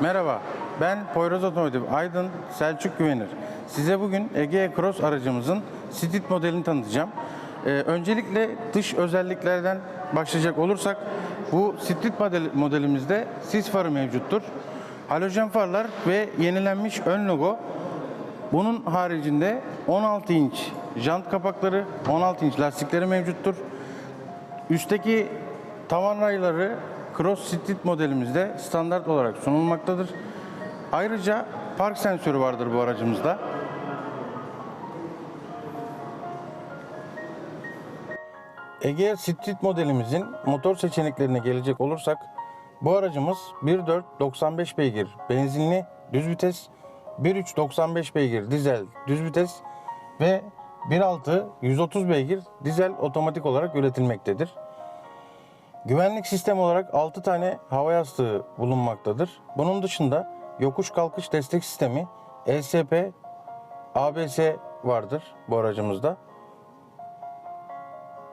Merhaba, ben Poyraz Otomotiv Aydın Selçuk Güvenir. Size bugün Ege Cross aracımızın Street modelini tanıtacağım. Ee, öncelikle dış özelliklerden başlayacak olursak, bu Street model, modelimizde sis farı mevcuttur. Halojen farlar ve yenilenmiş ön logo. Bunun haricinde 16 inç jant kapakları, 16 inç lastikleri mevcuttur. Üstteki tavan rayları Cross Street modelimizde standart olarak sunulmaktadır. Ayrıca park sensörü vardır bu aracımızda. Egea Street modelimizin motor seçeneklerine gelecek olursak bu aracımız 1.4 95 beygir benzinli düz vites, 1.3 95 beygir dizel düz vites ve 1.6 130 beygir dizel otomatik olarak üretilmektedir. Güvenlik sistemi olarak 6 tane hava yastığı bulunmaktadır. Bunun dışında yokuş kalkış destek sistemi, ESP, ABS vardır bu aracımızda.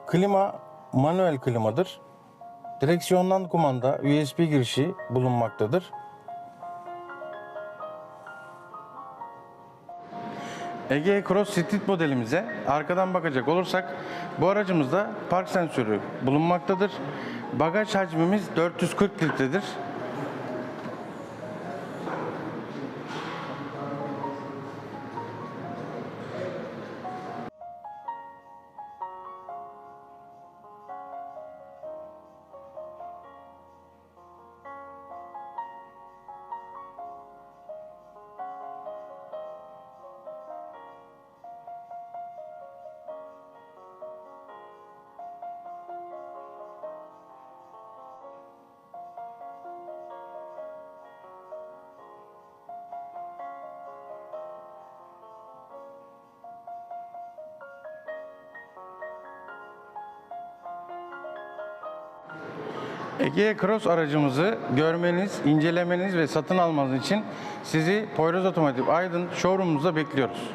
Klima manuel klimadır. Direksiyondan kumanda USB girişi bulunmaktadır. Ege Cross Street modelimize arkadan bakacak olursak bu aracımızda park sensörü bulunmaktadır. Bagaj hacmimiz 440 litredir. Ege Cross aracımızı görmeniz, incelemeniz ve satın almanız için sizi Poyraz Otomotiv Aydın showroom'umuzda bekliyoruz.